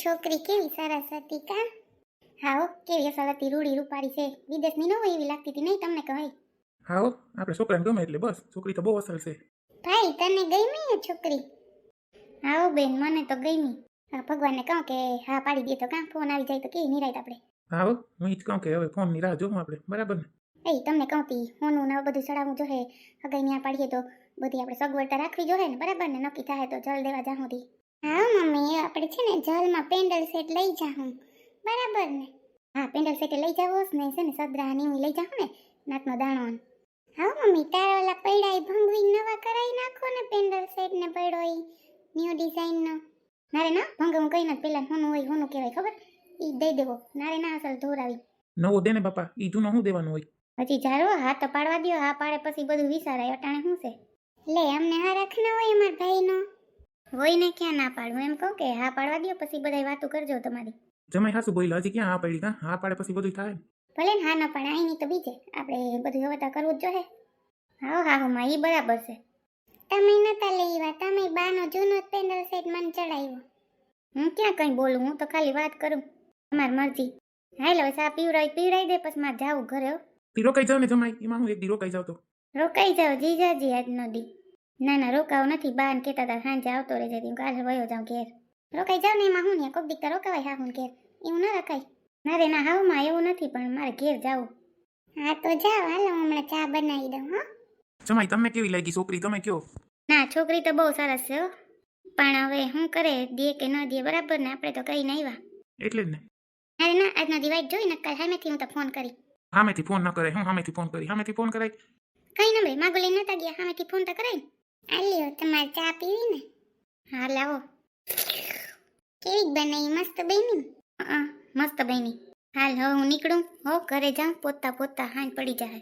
છોકરી કેવી સરસ હતી કા? હાઓ કેવી સરસ રૂડી રૂપાળી છે. વિદેશની ન હોય એવી લાગતી હતી નહીં તમને કહે હા હો આપણે છોકરાને ગમે એટલે બસ છોકરી તો બહુ અસલ છે. ભાઈ તને ગમી એ છોકરી? હાઓ બેન મને તો ગમી. હા ભગવાનને કહું કે હા પાડી દે તો કાં ફોન આવી જાય તો કેવી નિરાયત આપણે. હા હો જ કહું કે હવે ફોનની રાહ જોઉં આપણે બરાબર ને? એ તમને કહું તી હોનું ને બધું ચડાવવું જોઈએ અગર ત્યાં પાડીએ તો બધી આપણે સગવડતા રાખવી જોઈએ ને બરાબર ને? નક્કી થાય તો જલ દેવા જાઉં તી. હા મમ્મી આપણે છે ને જલમાં પેન્ડલ સેટ લઈ જાઉં બરાબર ને? હા પેન્ડલ સેટ લઈ જાવો ને છે ને સદરા ને લઈ જાઉં ને નાતનો દાણો હા મમ્મી તારા ઓલા પૈડા ભંગવી નવા કરાવી નાખો ને પેન્ડલ સેટ ને પડ્યો ઈ ન્યૂ ડિઝાઇનનો. નારે ના ભંગવું કઈ ના પેલા હોનું હોય હોનું કહેવાય ખબર? ઈ દઈ દેવો નારે ના અસલ ધોરાવી. નવો દે ને બાપા ઈ જૂનો શું દેવાનું હોય? હજી જારો હા તો પાડવા દો હા પાડે પછી બધું વિચારાય અટાણે શું છે? લે અમને હા રાખના હોય અમાર ભાઈનો. હોય ને ક્યાં ના પાડું? એમ કહું કે હા પાડવા દો પછી બધાય વાતો કરજો તમારી. જમાઈ હાસુ બોઈ હજી ક્યાં હા પડી કા? હા પાડે પછી બધું થાય. ભલે ને હા ના પાડે અહીંની તો બીજે. આપણે બધું હવે તો કરવું જ જોઈએ હા હા હા માં ઈ બરાબર છે. તમે નતા લેવા તમે બાનો જૂનો પેનલ સેટ મને ચડાવ્યો. હું ક્યાં કંઈ બોલું હું તો ખાલી વાત કરું. તમારી મરજી. હાલો હવે સા પીવરાઈ પીવડાવી દે પછી મારે જાવું ઘરે તી રોકાઈ જાવ ને જમાઈ એમાં હું એક દી રોકાઈ જાવ તો. રોકાઈ જાવ જીજાજી આજનો દી. ના ના રોકાવ નથી ને કહેતા હતા સાંજે આવતો રહેજે તી કાલે વયો જાઉં ઘેર. રોકાઈ જાવ ને એમાં હું ને કોક દીક તો રોકાવાય હા હું ઘેર. એવું ના રખાય. ના રે ના હાવમાં એવું નથી પણ મારે ઘેર જાવું. હા તો જાવ હાલો હમણાં ચા બનાવી દઉં હો. જમાઈ તમને કેવી લાગી છોકરી તમે કયો? ના છોકરી તો બહુ સરસ છે પણ હવે શું કરે દે કે ન દે બરાબર ને આપણે તો કઈ નહીં આવ્યા એટલે જ ને. અરે ના આજનો દિવાળી જોઈ ને કાલ સામેથી હું તો ફોન કરી. સામેથી ફોન ન કરાય હું સામેથી ફોન કરી સામેથી ફોન કરાય. કઈ નંબરે માગો લઈને નતા ગયા સામેથી ફોન તો કરાય આલ્યો તમારે ચા પીવી ને હા લાવો. કેવી બનાવી? મસ્ત બની? હા મસ્ત બની. હાલ હવે હું નીકળું. હો ઘરે જાઉં પોતા પોતા હાંજ પડી જાય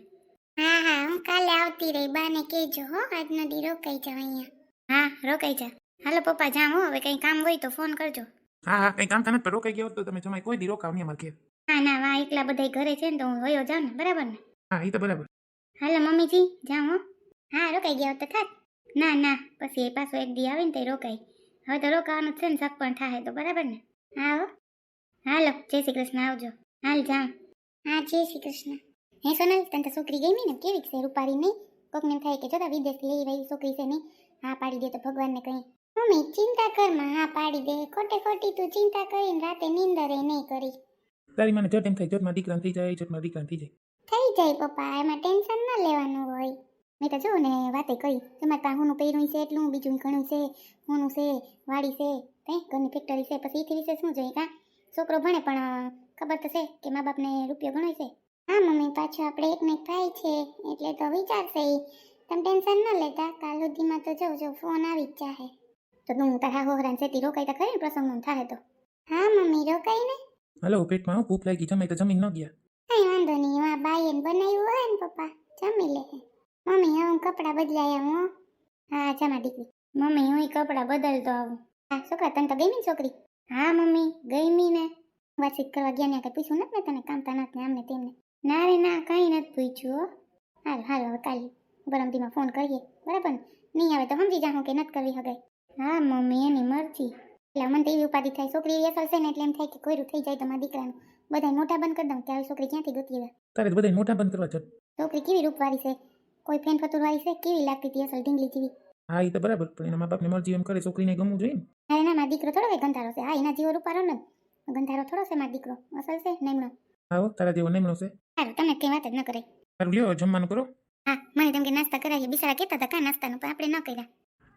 હા હા હું કાલે આવતી રહી. બાને કહેજો હો આજનો દી રોકાઈ જાવ અહીંયા. હા રોકાઈ જા. હાલો પપ્પા જામ હો હવે કંઈ કામ હોય તો ફોન કરજો. હા હા કંઈ કામ તને પર રોકાઈ ગયો તો તમે જમાય કોઈ દી રોકાવ નહીં અમારે ના ના વા એકલા બધા ઘરે છે ને તો હું વયો જાઉં ને બરાબર ને? હા એ તો બરાબર. હાલો મમ્મીજી જાઉં હો. હા રોકાઈ ગયા તો થાત. ના ના પછી એ પાછો એક દી આવે ને તે રોકાય. હવે તો રોકાવાનું જ છે ને શક પણ થાય તો બરાબર ને? હા હો. હાલો જય શ્રી કૃષ્ણ આવજો. હાલ જાઉં. હા જય શ્રી કૃષ્ણ. હે સોનલ તને તો છોકરી ગમી ને? કેવી છે રૂપારી નહીં? કોકને એમ થાય કે જોતા વિદેશ લઈ રહી છોકરી છે નહીં? હા પાડી દે તો ભગવાનને કહી મમ્મી ચિંતા કરમાં હા પાડી દે. ખોટે ખોટી તું ચિંતા કરીને રાતે નીંદરે નહીં કરી. તારી મને જટ એમ થાય જટમાં દીકરા થઈ જાય જટમાં દીકરા થઈ જાય. થઈ જાય પપ્પા એમાં ટેન્શન ન લેવાનું હોય. મેં તો જો ને વાતે કહી તમારે પાસે હુંનું પહેર્યું છે એટલું બીજું ઘણું છે હોનું છે વાડી છે કંઈ ઘરની ફેક્ટરી છે. પછી એથી વિશે શું જોઈએ કાં? છોકરો ભણે પણ ખબર તો છે કે મા બાપને રૂપિયો ઘણો છે. હા મમ્મી પાછો આપણે એક થાય છે એટલે તો વિચારશે. તમે ટેન્શન ન લેતા કાલ સુધીમાં તો જો જો ફોન આવી જ જાહે. તો તું તારા હોહરાન સેતી રોકાઈ તો ખરી ને પ્રસંગનું થાય તો. હા મમ્મી રોકાઈ ને. હલો પેટમાં ભૂખ લાગી જમે તો જમીન ન ગયા. કઈ વાંધો નહીં આ બાઈએ બનાવ્યું હોય ને પપ્પા જમી લે મમ્મી હું કપડાં બદલાય હો. હા જમા દીકરી. મમ્મી હું કપડાં બદલતો આવું. હા છોકરા તને તો ગમી છોકરી? હા મમ્મી ગમી ને. વાતચીત કરવા ગયા ને કઈ પૂછ્યું નથી ને તને? કામતા નથી ને આમને તેમને. ના રે ના કઈ નથી પૂછ્યું હો. હાલ હાલ હવે કાલે ગરમતીમાં ફોન કરીએ બરાબર ને? નહીં આવે તો સમજી જાઉં કે નથી કરવી હગાઈ હા મમ્મી એની મરજી. એટલે મને તો એવી ઉપાધિ થાય. છોકરી અસર છે ને એટલે એમ થાય કે કોઈરું થઈ જાય તો મારા દીકરાનું. બધા મોટા બંધ કરી દઉં કે આવી છોકરી ક્યાંથી ગતી તારે બધા મોટા બંધ કરવા છોકરી કેવી રૂપવાળી છે? કોઈ ફેન ફતુરવાળી છે? કેવી લાગતી હતી અસલ ઢીંગલી જેવી? હા એ તો બરાબર. પણ એના મા બાપની મરજી એમ કરે છોકરીને ગમવું જોઈએ ને. મારો દીકરો થોડો ગંધારો છે. હા એના જેવો રૂપારો ને. ગંધારો થોડો છે મા દીકરો. અસલ છે હા હો, તારા જેવો નેમનો છે. સારું તમને કઈ વાત જ ન કરે સારું લ્યો જમવાનું કરો. હા મને તેમ કે નાસ્તા કરાવીએ. બિચારા કહેતા હતા કા નાસ્તાનું? પણ આપણે ન કર્યા.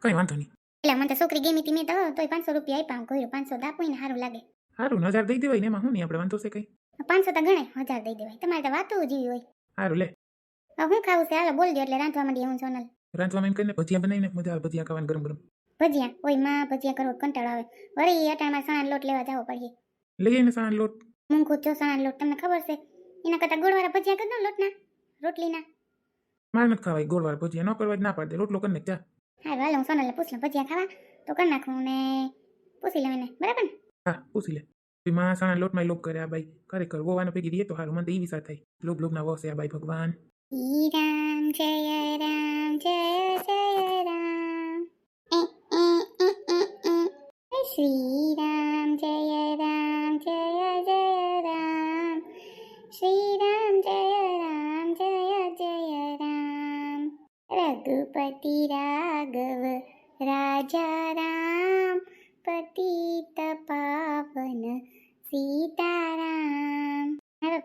કઈ વાંધો નહીં. એટલે મને તો છોકરી ગમી હતી મેં તો તોય પાંચસો રૂપિયા આપ્યા કહ્યું પાંચસો તો આપું ને સારું લાગે. સારું હજાર દઈ દેવાય ને એમાં શું નહીં? આપણે વાંધો છે કઈ? પાંચસો તો ગણાય હજાર દઈ દેવાય. તમારે તો વાતો જેવી હોય. સારું લે. હવે હું ખાવું છે? હાલો બોલ દે એટલે રાંધવા માંડી હું સોનલ રાંધવામાં એમ કરીને ભજીયા બનાવીને મજા આવે ભજીયા ખાવાની ગરમ ગરમ. ભજીયા? ઓયમાં ભજીયા કરવો કંટાળો આવે? વળી અટાણમાં સણા લોટ લેવા જાવો પડે લઈ આવીને સાણા લોટ. મૂંગો જો સણા લોટ તમને ખબર છે? એના કરતાં ગોળવાળા ભજીયા કરી દો લોટના રોટલીના. મારે નથી ખાવાય ગોળવાર ભજીયા ન કરવા જ ના પાડે રોટલો કરીને ચા હા હાલો હું સોનલને પૂછ લઉં ભજીયા ખાવા? તો કરી નાખું ને પૂછી લઉં એને બરાબર ને? હા પૂછી લે. માં સાણા લોટમાં લોક કરે આ બાઈ ખરેખર વોવાનો પૈકી દઈએ તો હારું મને તો એ વિચાર થાય. લોક લોકના વોસે આ બાઈ ભગવાન. Ram Jaya Ram Jaya Jaya Ram Shri Ram Jaya Ram Jaya Jaya Ram Raghupati Ram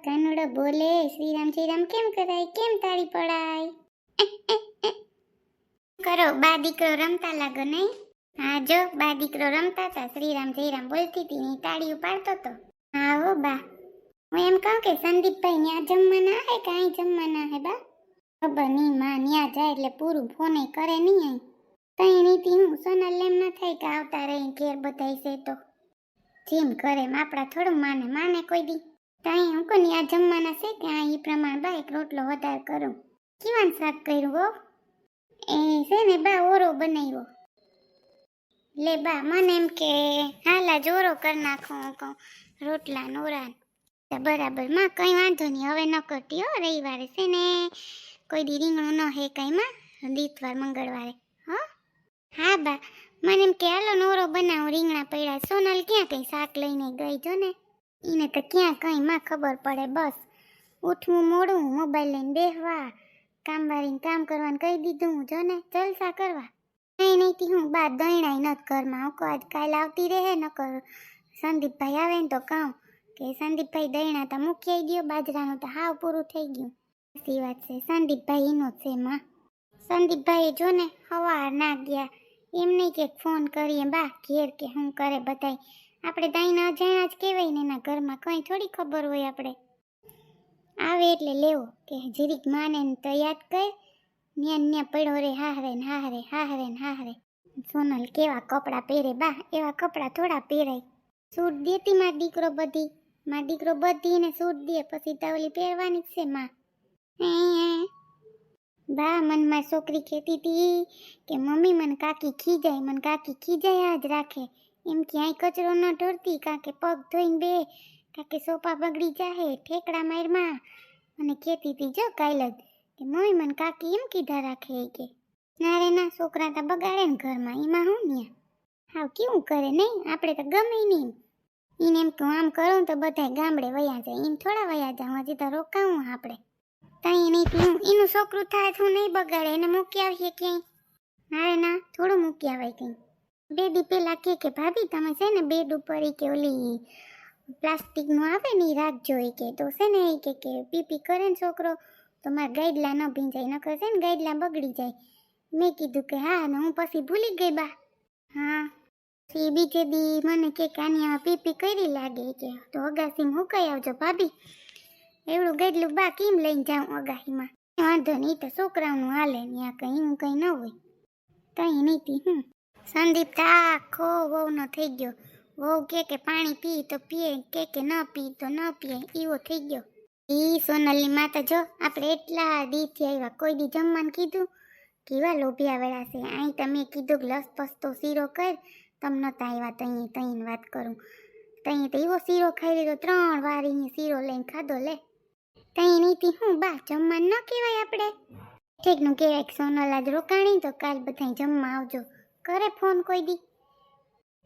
કાનુડો બોલે, શ્રીરામ શ્રીરામ, કેમ કરાય? કેમ તાળી પડાય? કરો, બા દીકરો રમતા લાગો નહીં? હા, જો, બા દીકરો રમતા હતા શ્રીરામ શ્રીરામ બોલતી હતી ને તાળી ઉપાડતો તો. હા, હો, બા. હું એમ કહું કે સંદીપભાઈ ન્યા જમવાના આવે કે અહીં જમવાના હે, બા? ખબર નહીં, માં ન્યા જાય એટલે પૂરું ફોને કરે નહીં અહીં. તઈ નીતિ હું સોનલ એમ ન થાય કે આવતા રહી, ઘેર બધાય છે તો. જેમ કરે આપણા થોડું માને માને કોઈ દી. તઈ હું કોની આ જમવાના છે કે ઈ પ્રમાણ બા એક રોટલો વધારે કરું. કેવાનું શાક કર્યું હો? એ છે ને બા ઓરો બનાવ્યો. લે બા, મને એમ કે હાલા ઓરો કરી નાખો હું કહું, રોટલા નોરા બરાબર, માં કંઈ વાંધો નહીં, હવે ન કરતી હો, રવિવારે છે ને કોઈ દી રીંગણું ન હે કંઈમાં દીતવાર મંગળવારે, હો? હા બા, મને એમ કે હાલો નોરો બનાવું, રીંગણા પડ્યા, સોનલ ક્યાં કંઈ શાક લઈને ગઈ જો ને? એને તો ક્યાં કંઈ માં ખબર પડે, બસ. ઉઠવું મોડું મોબાઈલ લઈને બેહવા કામવાળીને કામ કરવાનું કહી દીધું જો ને, જલસા કરવા. નહીં નહીંથી હું, બા દઈણાઈ નથી ઘરમાં. હું આજ કાલ આવતી રહે ન કર સંદીપભાઈ આવે ને તો કહું કે સંદીપભાઈ દયણા તો મૂકી ગયો બાજરાનું તો હાવ પૂરું થઈ ગયું. સાચી વાત છે, સંદીપભાઈ એનો છે માં. સંદીપભાઈ જો ને, હવાર ના ગયા. એમ નહીં કે ફોન કરીએ, બા, ઘેર કે શું કરે બધાય. આપણે દાઈના અજાણ્યા જ કહેવાય ને એના ઘરમાં કંઈ થોડી ખબર હોય આપણે. આવે એટલે લેવો, કે જીરીક માને ને તો યાદ કર. ન્યા ન્યા પડ્યો રે હાહરે ને હાહરે હાહરે ને હાહરે સોનલ કેવા કપડાં પહેરે, બા, એવા કપડાં થોડા પહેરાય. સૂટ દેતી માર દીકરો બધી. માર દીકરો બધી ને સૂટ દે, પછી તાવલી પહેરવાની જ છે માં. બા, મન માર છોકરી કહેતી હતી કે મમ્મી, મને કાકી ખીજાય, મને કાકી ખીજાય જ રાખે. એમ ક્યાંય કચરો ન ઢોરતી કાં કે પગ ધોઈને બે કાં કે સોપા બગડી જાહે, ઠેકડા મારમાં અને કહેતી હતી જો કાલ કે મમ્મી મને કાકી એમ કીધા રાખે કે ના રે ના છોકરા તો બગાડે ને ઘરમાં, એમાં હું ન્યા? હાવ કેવું કરે નહીં આપણે તો ગમે નહીં એને એમ કહું આમ કરું તો બધા ગામડે વયા જાય એમ થોડા વયા જાઉં હજી તો રોકાવું આપણે. તઈ નહીં પીવું એનું છોકરું થાય હું નહીં બગાડે, એને મૂકી આવીએ ક્યાંય? ના ના, થોડું મૂકી આવે કંઈ બે દી પેલા કે કે, ભાભી, તમે છે ને બેડ ઉપર એ કે ઓલી પ્લાસ્ટિકનું આવે ને એ રાખજો એ કે. તો છે ને એ કે કે, પીપી કરે ને છોકરો, તો મારા ગાઈડલા ન ભીંજાય, નકર છે ને ગાઈડલા બગડી જાય. મેં કીધું કે, હા, ને હું પછી ભૂલી ગઈ બા. હા. પછી બીજે દી મને કે કાનિયા પીપી કરી લાગે? કે, તો અગાસીમાં હુકાઈ આવજો, ભાભી? એવડું ગાઈડલું બા કેમ લઈને જાઉં અગાહીમાં વાંધો નહીં તો છોકરાઓનું હાલે ત્યાં કંઈ, હું કંઈ ન હોય. કંઈ નહીં હમ. સંદીપ તો, આખો વહુનો થઈ ગયો. વહુ કે કે પાણી પી તો પીએ, કે કે ન પી તો ન પીએ એવો થઈ ગયો. ઈ સોનલની માતા જો, આપણે એટલા દીથી આવ્યા કોઈ દી જમવાનું કીધું? કેવા લોભિયા વેળા છે. અહીં તમે કીધું કે લસ પસ્તો શીરો કર, તમ નતા આવ્યા તઈ તઈ વાત કરું. તઈ તો એવો શીરો ખાઈ લીધો, ત્રણ વાર અહીંયા શીરો લઈને ખાધો, લે. તઈ નીતિ હું બા જમવાનું ન કહેવાય આપણે? ઠીકનું કહેવાય સોનલ આજ રોકાણી, તો કાલ બધા જમવા આવજો. કરે ફોન કોઈ દી.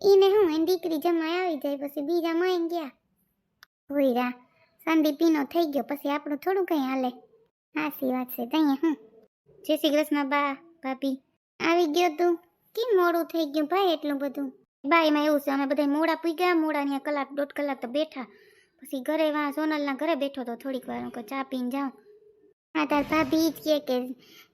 ઈને હું એની દીકરી જમવા આવી જાય, પછી બીજા માં ગયા. હોઈરા સંદીપીનો થઈ ગયો, પછી આપણું થોડું કંઈ હાલે. હાસી વાત છે તઈએ હું. જય શ્રી કૃષ્ણ બા, ભાભી. આવી ગયો તું. કેમ મોડું થઈ ગયું ભાઈ એટલું બધું? ભાઈ એમાં એવું છે, અમે બધા મોડા પી ગયા મોડા ત્યાં કલાક દોઢ કલાક તો બેઠા. પછી ઘરે વાં, સોનલના ઘરે બેઠો તો થોડીક વાર ચા પીને જાઉં. હા તાર ભાભી જ કહે કે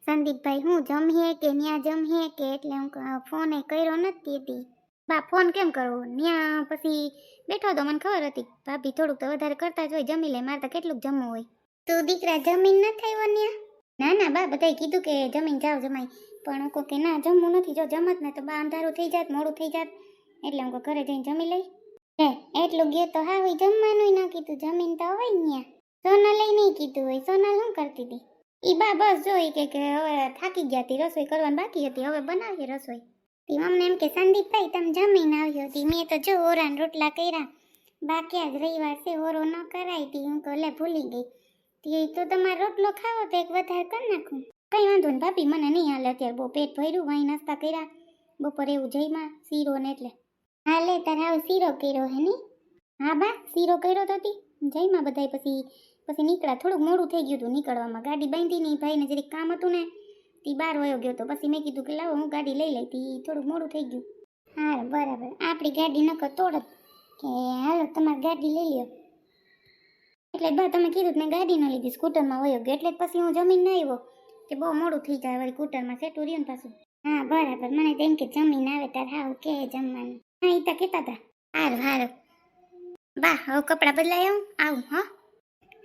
સંદીપભાઈ હું જમીએ કે ન્યા જમીએ કે? એટલે હું ફોને કર્યો નથી હતી બા ફોન કેમ કરવો? ન્યા પછી બેઠો તો મને ખબર હતી. ભાભી થોડુંક તો વધારે કરતા જ હોય જમી લે મારે તો કેટલુંક જમવું હોય. તું દીકરા જમીન ન થયો ન્યા? ના ના બા બધાય કીધું કે જમીન જાવ જમાઈ પણ હું કહું કે ના જમવું નથી. જો જમત ને તો બા અંધારું થઈ જાત મોડું થઈ જાત. એટલે હું ઘરે જઈને જમી લઈ. હે એટલું ગયો તો હા હોય જમવાનું ન કીધું. જમીન તો હોય ન્યા. સોનલ નહીં કીધું હોય સોનલ શું કરતી હતી? ઈ બા બસ જોઈ કે કે હવે થાકી ગયા હતી રસોઈ કરવાની બાકી હતી, હવે બનાવીએ રસોઈ. તી અમને એમ કે, સંદીપભાઈ, તમે જમીને આવ્યો હતી મેં તો જો ઓરાન રોટલા કર્યા. બાકી આજ રવિવાર છે, ઓરો ન કરાય તી, હું કોલે ભૂલી ગઈ. તી તો તમારો રોટલો ખાવો તો એક વધારે કરી નાખું. કઈ વાંધો ને ભાભી, મને નહીં હાલે, અત્યારે બહુ પેટ ભર્યું વાઈ નાસ્તા કર્યા. બપોરે એવું જઈમાં શીરો ને એટલે. હા લે તારે આવો શીરો કર્યો હે ની? હા બા, શીરો કર્યો તો હતી જઈમાં બધાય પછી. પછી નીકળ્યા, થોડુંક મોડું થઈ ગયું હતું નીકળવામાં. ગાડી બાંધી નહીં ભાઈને જરીક કામ હતું ને તે બહાર વયો ગયો તો પછી મેં કીધું કે લાવો હું ગાડી લઈ લઈ. તી થોડુંક મોડું થઈ ગયું. હા, બરાબર. આપણી ગાડી નકર તોડત કે હાલો, તમારી ગાડી લઈ લ્યો. એટલે બા, તમે કીધું મેં ગાડી ન લીધી, સ્કૂટરમાં વયો ગયો. એટલે પછી હું જમીન ના આવ્યો. કે બહુ મોડું થઈ જાય વળી સ્કૂટરમાં, સેટું રહ્યું ને પાછું. હા, બરાબર. મને તેમ કે જમીન આવે તાર હાવ કે જમવાનું. હા એ તો કહેતા હતા હારું હારું. બા, હવે કપડાં બદલાઈ આવું? આવું, હો.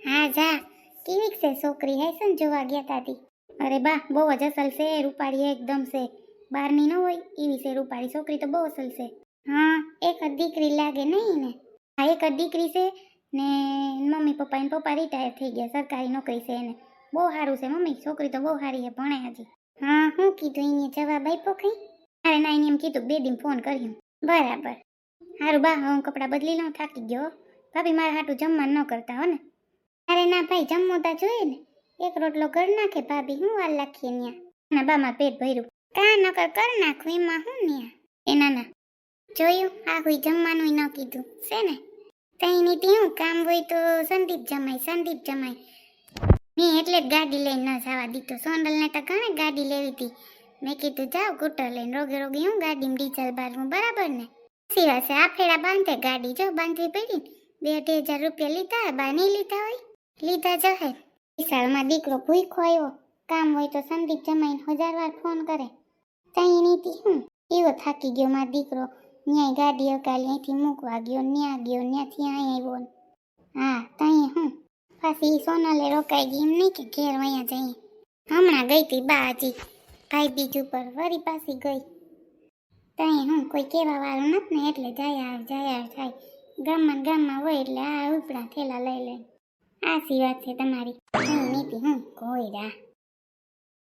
હા, જા. કેવીક છે છોકરી? હે ને જોવા ગયા તાતી અરે બા, બહુ જ અસલ છે. રૂપાળી એકદમ છે. બારની ન હોય એવી છે રૂપાળી. છોકરી તો બહુ અસલ છે. હા, એક દીકરી લાગે નહીં ને? હા, એક દીકરી છે ને મમ્મી પપ્પા ને પપ્પા રિટાયર થઈ ગયા. સરકારી નોકરી છે એને. બહુ સારું છે મમ્મી. છોકરી તો બહુ સારી છે, ભણે હજી. હા, હું કીધું એને જવાબ આપ્યો કઈ? અરે ના એને એમ કીધું, બે દિન ફોન કર્યો. બરાબર. સારું બા હું કપડાં બદલી લઉં થાકી ગયો ભાભી, મારા હાટું જમવાનું ન કરતા હો ને? અરે ના ભાઈ જમવું જોઈએ ને. એક રોટલો કર નાખે ભાભી, હું વાર લાખીએ ન્યા. ના બામાં પેટ ભર્યું. કા નકર કર નાખું, એમાં હું ન્યા? એ ના જોયું, આ કોઈ જમવાનું ન કીધું. છે ને? કઈ નીતિ હું કામ હોય તો સંદીપ જમાય સંદીપ જમાય. મેં એટલે જ ગાડી લઈને ન જવા દીધો. સોનલને તો ઘણે ગાડી લેવી હતી મેં કીધું, જાઓ કૂટર લઈને રોગે રોગે હું ગાડીમાં ડીઝલ બારવું, બરાબર ને? સિવાય આ ફેરા બાંધે ગાડી, જો બાંધવી પડી બે અઢી હજાર રૂપિયા લીધા, બા નહીં લીધા હોય? લીધા જહે વિશાળમાં દીકરો ભૂખો આવ્યો. કામ હોય તો સંદીપ જમાઈને હજાર વાર ફોન કરે. તઈ નીતિ હું? એવો થાકી ગયો મારો દીકરો. ન્યાય ગાડી અકાલી અહીંથી મૂકવા ગયો, ન્યા ગયો, ન્યાથી અહીં આવ્યો. હા, તઈ હું? પાછી સોનલે રોકાઈ ગઈ એમ નહીં કે ઘેર અહીંયા જઈએ. હમણાં ગઈ હતી બા હજી. ભાઈ બીજ ઉપર વળી પાછી ગઈ. તઈ હું? કોઈ કહેવા વાળું નથી ને એટલે જાય આવ જાય આવ થાય. ગામમાં ગામમાં હોય એટલે આ ઉપડા થેલા લઈ લે. આ સી છે તમારી. હું નીતિ હું કોઈ રા